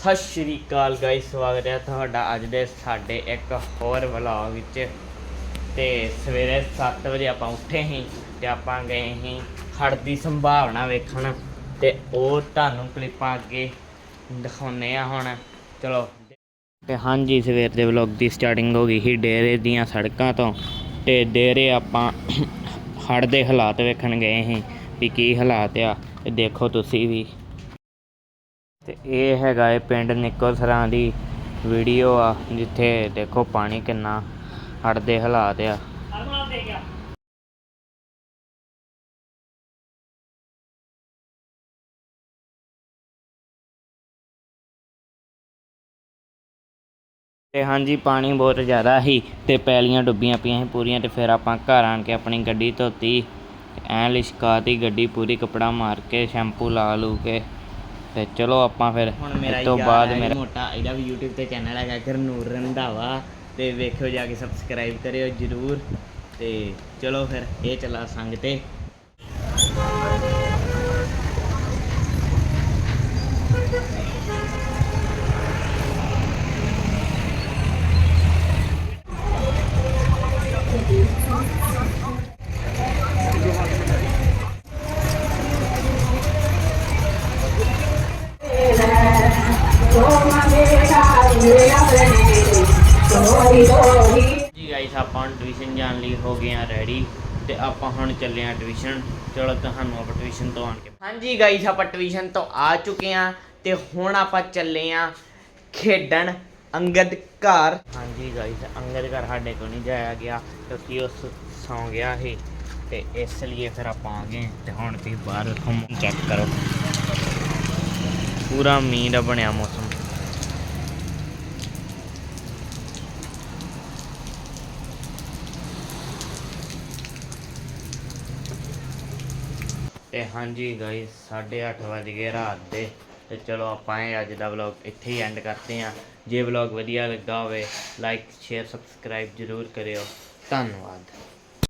ਸਤਿ ਸ਼੍ਰੀ ਅਕਾਲ ਗਾਇਸ ਸਵਾਗਤ ਹੈ ਤੁਹਾਡਾ ਅੱਜ ਦੇ ਸਾਡੇ ਇੱਕ ਹੋਰ ਵਲੌਗ ਵਿੱਚ। ਤੇ ਸਵੇਰੇ 7 ਵਜੇ ਆਪਾਂ ਉੱਠੇ ਸੀ ਤੇ ਆਪਾਂ ਗਏ ਸੀ ਹੜ੍ਹ ਦੀ ਸੰਭਾਵਨਾ ਵੇਖਣ। ਤੇ ਉਹ ਤੁਹਾਨੂੰ ਕਲਿੱਪਾਂ ਅੱਗੇ ਦਿਖਾਉਨੇ ਆ ਹੁਣ। ਚਲੋ। ਤੇ ਹਾਂਜੀ, ਸਵੇਰ ਦੇ ਵਲੌਗ ਦੀ ਸਟਾਰਟਿੰਗ ਹੋ ਗਈ ਸੀ ਡੇਰੇ ਦੀਆਂ ਸੜਕਾਂ ਤੋਂ। ਤੇ ਡੇਰੇ ਆਪਾਂ ਹੜ੍ਹ ਦੇ ਹਾਲਾਤ ਵੇਖਣ ਗਏ ਸੀ ਵੀ ਕੀ ਹਾਲਾਤ ਆ। ਤੇ ਦੇਖੋ ਤੁਸੀਂ ਵੀ। ਤੇ ਇਹ ਹੈਗਾ ਏ ਪਿੰਡ ਨਿੱਕੋਸਰਾਂ ਦੀ ਵੀਡੀਓ ਆ, ਜਿੱਥੇ ਦੇਖੋ ਪਾਣੀ ਕਿੰਨਾ ਹੜਦੇ ਹਾਲਾਤ ਆ। ਤੇ ਹਾਂਜੀ, ਪਾਣੀ ਬਹੁਤ ਜ਼ਿਆਦਾ ਸੀ ਤੇ ਪੈਲੀਆਂ ਡੁੱਬੀਆਂ ਪਈਆਂ ਸੀ ਪੂਰੀਆਂ ਤੇ ਫਿਰ ਆਪਾਂ ਘਰ ਆਣ ਕੇ ਆਪਣੀ ਗੱਡੀ ਧੋਤੀ ਐ ਲਿਸ਼ਕਾਤੀ ਗੱਡੀ ਪੂਰੀ ਕਪੜਾ ਮਾਰ ਕੇ, ਸ਼ੈਂਪੂ ਲਾ ਲੂ ਕੇ। ਤੇ ਚਲੋ ਆਪਾਂ ਫਿਰ ਹੁਣ ਮੇਰਾ ਇਸ ਤੋਂ ਬਾਅਦ ਮੇਰਾ ਮੋਟਾ ਇਹਦਾ ਵੀ YouTube ਤੇ ਚੈਨਲ ਹੈਗਾ ਗਰਨੂਰ ਰੰਧਾਵਾ ਤੇ ਵੇਖਿਓ ਜਾ ਕੇ ਸਬਸਕ੍ਰਾਈਬ ਕਰਿਓ ਜਰੂਰ ਤੇ ਚਲੋ ਫਿਰ ਇਹ ਚੱਲਾ ਸੰਗ ਤੇ। ਜੀ ਗਾਇਸ ਆਪਾਂ ਟਿਊਸ਼ਨ ਜਾਣ ਲਈ ਹੋ ਗਏ ਆ ਰੈਡੀ ਤੇ ਆਪਾਂ ਹੁਣ ਚੱਲੇ ਆ ਟਿਊਸ਼ਨ ਚਲੋ ਤੁਹਾਨੂੰ ਆਪਾਂ ਟਿਊਸ਼ਨ ਤੋਂ ਆਣ ਕੇ ਹਾਂਜੀ ਗਾਈਸ ਆਪਾਂ ਟਿਊਸ਼ਨ ਤੋਂ ਆ ਚੁੱਕੇ ਆ ਤੇ ਹੁਣ ਆਪਾਂ ਚੱਲੇ ਆ ਖੇਡਣ ਅੰਗਦ ਘਰ। ਹਾਂਜੀ ਗਾਇਸ ਅੰਗਦ ਘਰ ਸਾਡੇ ਕੋਲ ਨਹੀਂ ਜਾਇਆ ਗਿਆ ਕਿਉਂਕਿ ਉਸ ਸੌਂ ਗਿਆ ਸੀ ਤੇ ਇਸ ਲਈ ਫਿਰ ਆਪਾਂ ਆ ਗਏ ਤੇ ਹੁਣ ਤੁਸੀਂ ਬਾਹਰ ਵੇਖੋ ਚੈੱਕ ਕਰੋ। ਪੂਰਾ ਮੀਂਹ ਦਾ ਬਣਿਆ ਮੌਸਮ। ਤੇ ਹਾਂਜੀ ਗਾਇਸ 8:30 ਵੱਜ ਗਏ ਰਾਤ ਦੇ। ਤੇ ਚਲੋ ਆਪਾਂ ਇਹ ਅੱਜ ਦਾ ਵਲੌਗ ਇੱਥੇ ਹੀ ਐਂਡ ਕਰਦੇ ਹਾਂ। ਜੇ ਵਲੌਗ ਵਧੀਆ ਲੱਗਾ ਹੋਵੇ ਲਾਈਕ ਸ਼ੇਅਰ ਸਬਸਕ੍ਰਾਈਬ ਜ਼ਰੂਰ ਕਰਿਓ। ਧੰਨਵਾਦ।